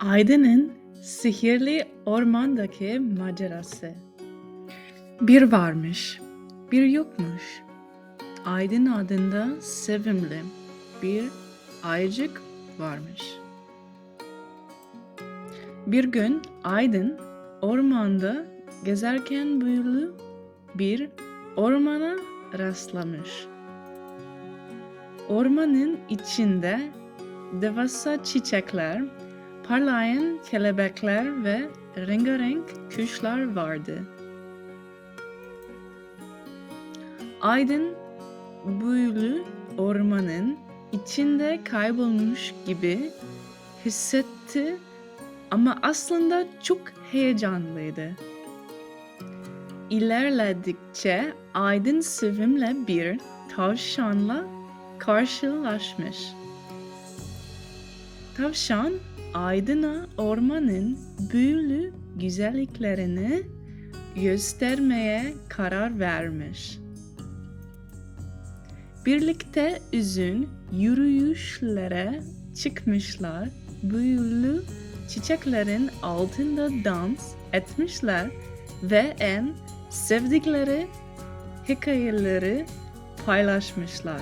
Aydın'ın sihirli ormandaki macerası. Bir varmış, bir yokmuş. Aydın adında sevimli bir ayıcık varmış. Bir gün Aydın ormanda gezerken büyülü bir ormana rastlamış. Ormanın içinde devasa çiçekler, parlayan kelebekler ve rengarenk kuşlar vardı. Aydın büyülü ormanın içinde kaybolmuş gibi hissetti ama aslında çok heyecanlıydı. İlerledikçe Aydın sevimle bir tavşanla karşılaşmış. Tavşan Aydın'a ormanın büyülü güzelliklerini göstermeye karar vermiş. Birlikte üzün yürüyüşlere çıkmışlar, büyülü çiçeklerin altında dans etmişler ve en sevdikleri hikayeleri paylaşmışlar.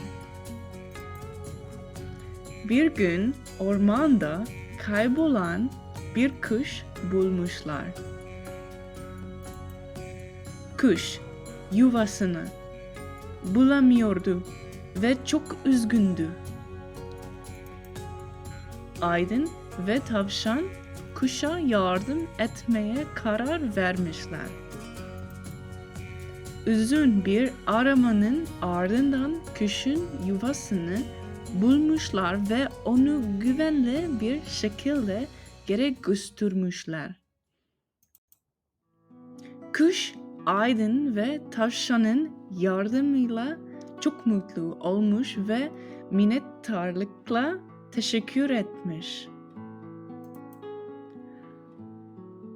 Bir gün ormanda kaybolan bir kuş bulmuşlar. Kuş yuvasını bulamıyordu ve çok üzgündü. Aydın ve tavşan kuşa yardım etmeye karar vermişler. Uzun bir aramanın ardından kuşun yuvasını bulmuşlar ve onu güvenli bir şekilde geri götürmüşler. Kuş, Aydın ve tavşanın yardımıyla çok mutlu olmuş ve minnettarlıkla teşekkür etmiş.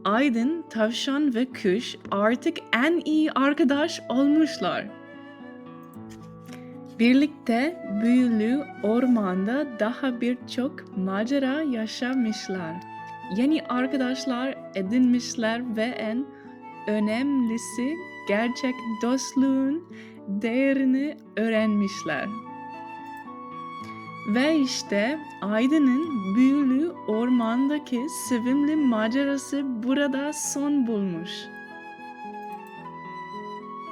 Aydın, tavşan ve kuş artık en iyi arkadaş olmuşlar. Birlikte büyülü ormanda daha birçok macera yaşamışlar. Yeni arkadaşlar edinmişler ve en önemlisi gerçek dostluğun değerini öğrenmişler. Ve işte Aydın'ın büyülü ormandaki sevimli macerası burada son bulmuş.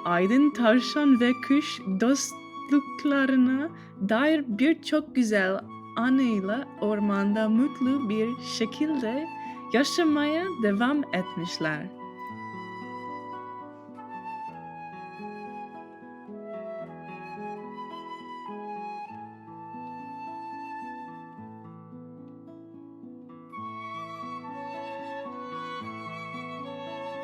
Aydın tavşan ve kuş dostluklarına dair birçok güzel anıyla ormanda mutlu bir şekilde yaşamaya devam etmişler.